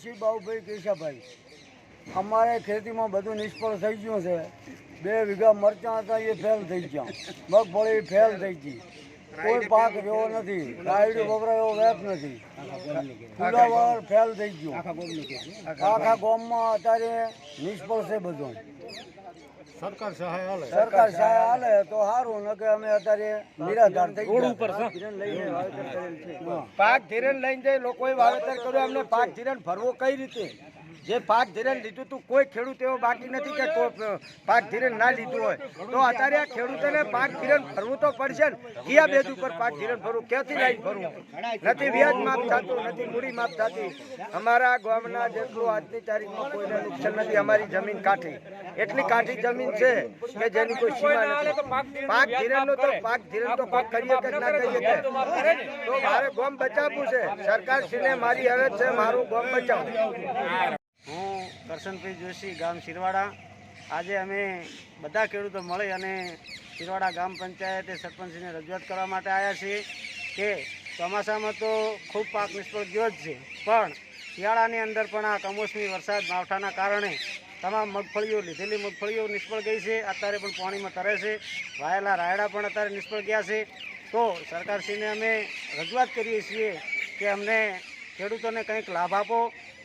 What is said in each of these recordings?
જોશી બાબુભાઈ કેશાભાઈ અમારે ખેતીમાં બધું નિષ્ફળ થઈ ગયું છે. બે વીઘા મરચાં હતા, એ ફેલ થઈ ગયા. મગફળી ફેલ થઈ ગઈ. કોઈ પાક રહ્યો નથી. રાયડું વપરાયો વેપ નથી. ફુલાવર ફેલ થઈ ગયું. આખા ગામમાં અત્યારે નિષ્ફળ છે બધું. સરકાર સહાય હાલે સરકાર સહાય હાલે તો સારું ન કે અમે અત્યારે નિરાધાર થઈ ગયા. પાક ધિરણ લઈને જઈ લોકોએ વાવેતર કર્યું અમને પાક ધિરણ ભરવો કઈ રીતે? જે પાક ધિરણ લીધું તું, કોઈ ખેડૂત એવો બાકી નથી કે પાક ધિરણ ના લીધું હોય. તો અત્યારે આ ખેડૂતોને પાક ધીરણ ભરવું તો પડશે ને કયા બેજ ઉપર પાક ધિરણ ભરવું? ક્યાંથી લાઈન ભરવું? નથી વ્યાજ માફ થતું, નથી મૂડી માફ થતી. અમારા ગામના જેટલું આજની તારીખમાં કોઈને નુકસાન નથી, અમારી જમીન કાઠી. એટલી કાઠી જમીન છે કે જેની કોઈ સીમા નથી. પાક ધિરણનો તો, પાક ધીરણ તો પાક કરીએ કે ના કરીએ તો મારે ગોમ બચાવવું છે. સરકાર શ્રીને મારી હવે છે, મારું ગોમ બચાવ. હું જોશી, ગામ શિરવાડા. આજે અમે બધા ખેડૂતો મળી અને શિરવાડા ગ્રામ પંચાયતે સરપંચને રજૂઆત કરવા માટે આવ્યા છીએ કે ચોમાસામાં તો ખૂબ પાક નિષ્ફળ ગયો જ છે, પણ શિયાળાની અંદર પણ આ કમોસમી વરસાદ માવઠાના કારણે તમામ મગફળીઓ, લીધેલી મગફળીઓ નિષ્ફળ ગઈ છે. અત્યારે પણ પાણીમાં તરે છે. વાયેલા રાયડા પણ અત્યારે નિષ્ફળ ગયા છે. તો સરકારશ્રીને અમે રજૂઆત કરીએ છીએ કે અમને ખેડૂતોને કંઈક લાભ આપો.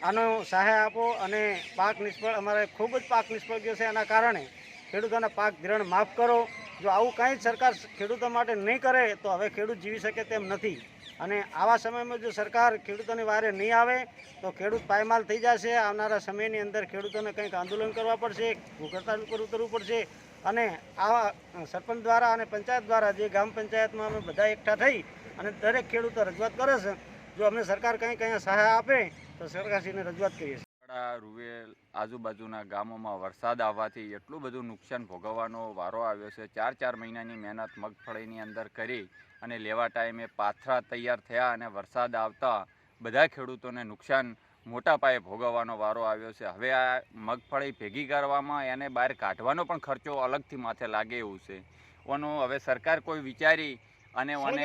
આનો સહાય આપો અને પાક નિષ્ફળ, અમારે ખૂબ જ પાક નિષ્ફળ ગયો છે. એના કારણે ખેડૂતોના પાક ધિરણ માફ કરો. જો આવું કાંઈ સરકાર ખેડૂતો માટે નહીં કરે, તો હવે ખેડૂત જીવી શકે તેમ નથી. અને આવા સમયમાં જો સરકાર ખેડૂતોની વારે નહીં આવે, તો ખેડૂત પાયમાલ થઈ જશે. આવનારા સમયની અંદર ખેડૂતોને કંઈક આંદોલન કરવા પડશે ભૂખડતાલ ઉપર ઉતરવું પડશે. અને આવા સરપંચ દ્વારા અને પંચાયત દ્વારા, જે ગ્રામ પંચાયતમાં અમે બધા એકઠા થઈ અને દરેક ખેડૂતો રજૂઆત કરે છે, જો અમને સરકાર કંઈ કંઈ સહાય આપે તો સરકારશ્રીને રજૂઆત કરીએ છીએ. રૂવેલ આજુબાજુના ગામોમાં વરસાદ આવવાથી એટલું બધું નુકસાન ભોગવવાનો વારો આવ્યો છે. ચાર ચાર મહિનાની મહેનત મગફળીની અંદર કરી અને લેવા ટાઈમે પાથરા તૈયાર થયા અને વરસાદ આવતા બધા ખેડૂતોને નુકસાન મોટા પાયે ભોગવવાનો વારો આવ્યો છે. હવે આ મગફળી ભેગી કરવામાં એને બહાર કાઢવાનો પણ ખર્ચો અલગથી માથે લાગે એવું છે. ઓનું હવે સરકાર કોઈ વિચારી અને ઓને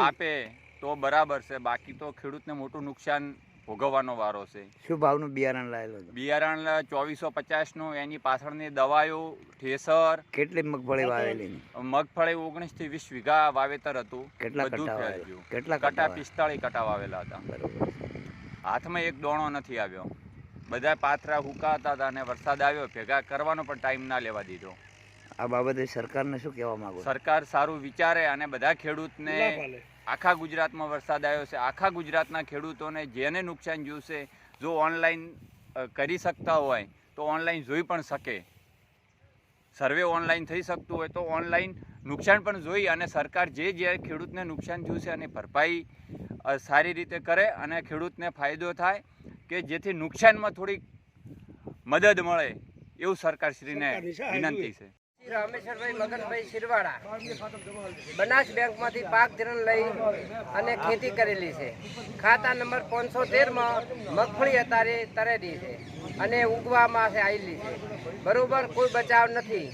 આપે તો બરાબર છે. બાકી તો ખેડૂતને મોટું નુકસાન ભોગવવાનો વારો છે. શું ભાવનું બિયારણ લાવેલો બિયારણ ચોવીસો પચાસનું એની પાછળની દવાઓ ઠેસર કેટલી મગફળી વાવેલી? મગફળી ઓગણીસથી વીસ વીઘા વાવેતર હતું. કેટલા બધું. કેટલા કટા પિસ્તાળીસ કટા વાવેલા હતા. હાથમાં એક દોણો નથી આવ્યો. બધા પાથરા હુકાતા હતા અને વરસાદ આવ્યો. ભેગા કરવાનો પણ ટાઈમ ના લેવા દીધો. આ બાબતે સરકારને શું કહેવા માંગો સરકાર સારું વિચારે અને બધા ખેડૂતને આખા ગુજરાતમાં વરસાદ આવ્યો છે. આખા ગુજરાતના ખેડૂતોને જેને નુકસાન જોશે જો ઓનલાઈન કરી શકતા હોય તો ઓનલાઈન જોઈ પણ શકે. સર્વે ઓનલાઈન થઈ શકતું હોય તો ઓનલાઈન નુકસાન પણ જોઈ અને સરકાર જે જે ખેડૂતને નુકસાન છે અને ભરપાઈ સારી રીતે કરે અને ખેડૂતને ફાયદો થાય કે જેથી નુકસાનમાં થોડીક મદદ મળે એવું સરકારશ્રીને વિનંતી છે. રામેશ્વરભાઈ મગનભાઈ શિરવાડા બનાસ બેંકમાંથી પાક ધિરણ લઈ અને ખેતી કરેલી છે. ખાતા નંબર પાંચસો તેરમાં મગફળી અત્યારે તરેલી છે અને ઉગવામાં આવેલી છે. બરોબર કોઈ બચાવ નથી.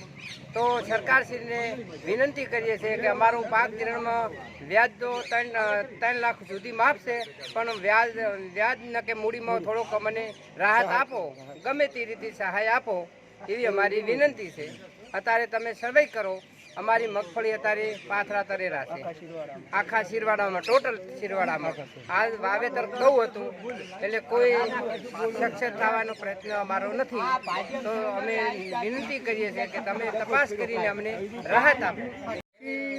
તો સરકારશ્રીને વિનંતી કરીએ છીએ કે અમારું પાક ધિરણમાં વ્યાજ તો ત્રણ ત્રણ લાખ સુધી છે, પણ વ્યાજ વ્યાજ ન કે મૂડીમાં થોડોક અમને રાહત આપો. ગમે તે રીતે સહાય આપો એવી અમારી વિનંતી છે. અત્યારે તમે સર્વે કરો અમારી મગફળી અત્યારે પાથરા તરેરા છે. આખા શિરવાડામાં. ટોટલ શિરવાડામાં આ વાવેતર થવું હતું એટલે કોઈ સક્સેસ થવાનો પ્રયત્ન અમારો નથી. તો અમે વિનંતી કરીએ છીએ કે તમે તપાસ કરીને અમને રાહત આપો.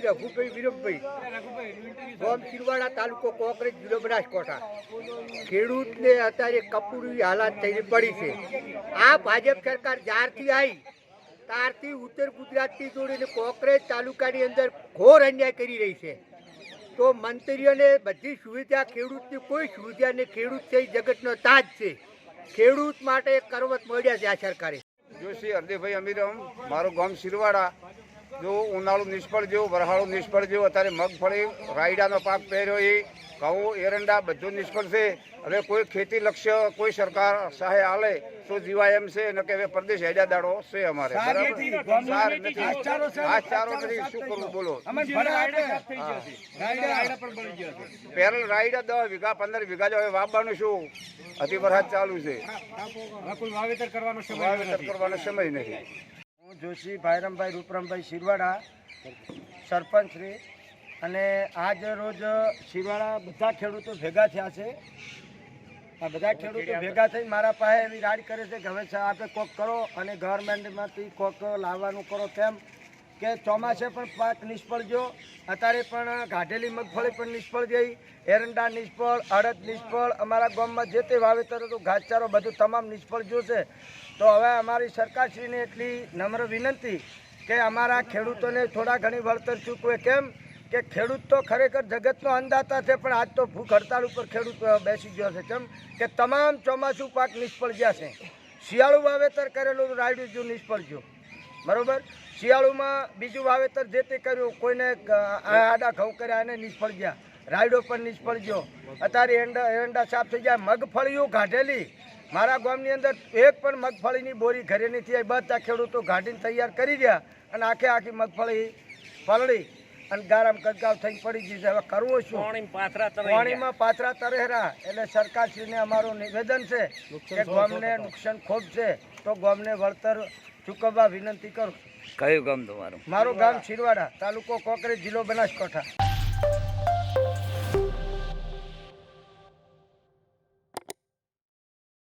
રઘુભાઈ વિરમભાઈ ગોમ શિરવાડા તાલુકો કોંગ્રેસ જિલ્લો બનાસકાંઠા. ખેડૂતને અત્યારે કપૂરી હાલાત થઈ પડી છે. આ ભાજપ સરકાર જ્યારથી આવી ત્યારથી ઉત્તર ગુજરાતથી જોડીને કોકરેજ તાલુકાની અંદર ઘોર અન્યાય કરી રહી છે. તો મંત્રીઓને બધી સુવિધા, ખેડૂતની કોઈ સુવિધા નહીં. ખેડૂત છે એ જગતનો તાજ છે. ખેડૂત માટે કરવત મળ્યા છે આ સરકારે. જોશી હરદેભાઈ અમીરમ, મારું ગામ શિરવાડા, જો ઉનાળું નિષ્ફળ જેવું, વરહાળું નિષ્ફળ જેવું, અત્યારે મગફળી, રાયડાનો પાક પહેર્યો એ ઘઉં એરંડા બધું નિષ્ફળ છે. હવે કોઈ ખેતી લક્ષ્ય કોઈ સરકાર સહાય આલે તો જીવાય એમ છે. ને કે હવે પરદેશ હેડા દાડો છે અમારે. બરાબર? સાર નથી. શું કરવું બોલો. પેરલ રાઈડ દસ વીઘા પંદર વીઘા જો હવે વાવવાનું શું? અતિ વરસાદ ચાલુ છે. વાવેતર કરવાનો સમય નથી. નહીં હું જોશી ભાઈરામભાઈ રૂપરામભાઈ શિરવાડા સરપંચ શ્રી અને આજ રોજ શિવાળા બધા ખેડૂતો ભેગા થયા છે. આ બધા ખેડૂતો ભેગા થઈ મારા પાસે એવી રાડ કરે છે કે હવે સા- આપણે કોક કરો અને ગવર્મેન્ટમાંથી કોક લાવવાનું કરો કેમ કે ચોમાસે પણ પાક નિષ્ફળ ગયો. અત્યારે પણ ગાઢેલી મગફળી પણ નિષ્ફળ ગઈ. એરંડા નિષ્ફળ અડદ નિષ્ફળ અમારા ગામમાં જે તે વાવેતર હતું ઘાસચારો બધું તમામ નિષ્ફળ ગયું છે. તો હવે અમારી સરકારશ્રીને એટલી નમ્ર વિનંતી કે અમારા ખેડૂતોને થોડા ઘણી વળતર ચૂકવે. કેમ? કે ખેડૂત તો ખરેખર જગતનો અંદાતા છે, પણ આજ તો ભૂખ હડતાળ ઉપર ખેડૂત બેસી ગયો છે. કેમ કે તમામ ચોમાસું પાક નિષ્ફળ ગયા છે. શિયાળુ વાવેતર કરેલું રાયડું જો નિષ્ફળ ગયું. બરાબર? શિયાળુમાં બીજું વાવેતર જે તે કર્યું, કોઈને આડા ઘઉં કર્યા એને નિષ્ફળ ગયા. રાયડો પણ નિષ્ફળ ગયો. અત્યારે એંડા એરંડા સાફ થઈ ગયા. મગફળીઓ કાઢેલી મારા ગામની અંદર એક પણ મગફળીની બોરી ઘરે નથી આવી. બધા ખેડૂતો ગાઢીને તૈયાર કરી રહ્યા અને આખે આખી મગફળી પલળી. અને ગારામ ગદગાવ થઈ પડી ગયું છે. હવે કરવું શું? પાણીમાં પાથરા તરેહરા એટલે સરકારશ્રીને અમારું નિવેદન છે કે ગામને નુકસાન ખૂબ છે. તો ગામને વળતર ચૂકવવા વિનંતી કરું કયું ગામ તમારું? મારું ગામ છીરવાડા તાલુકો કોકરેજ જિલ્લો બનાસકાંઠા.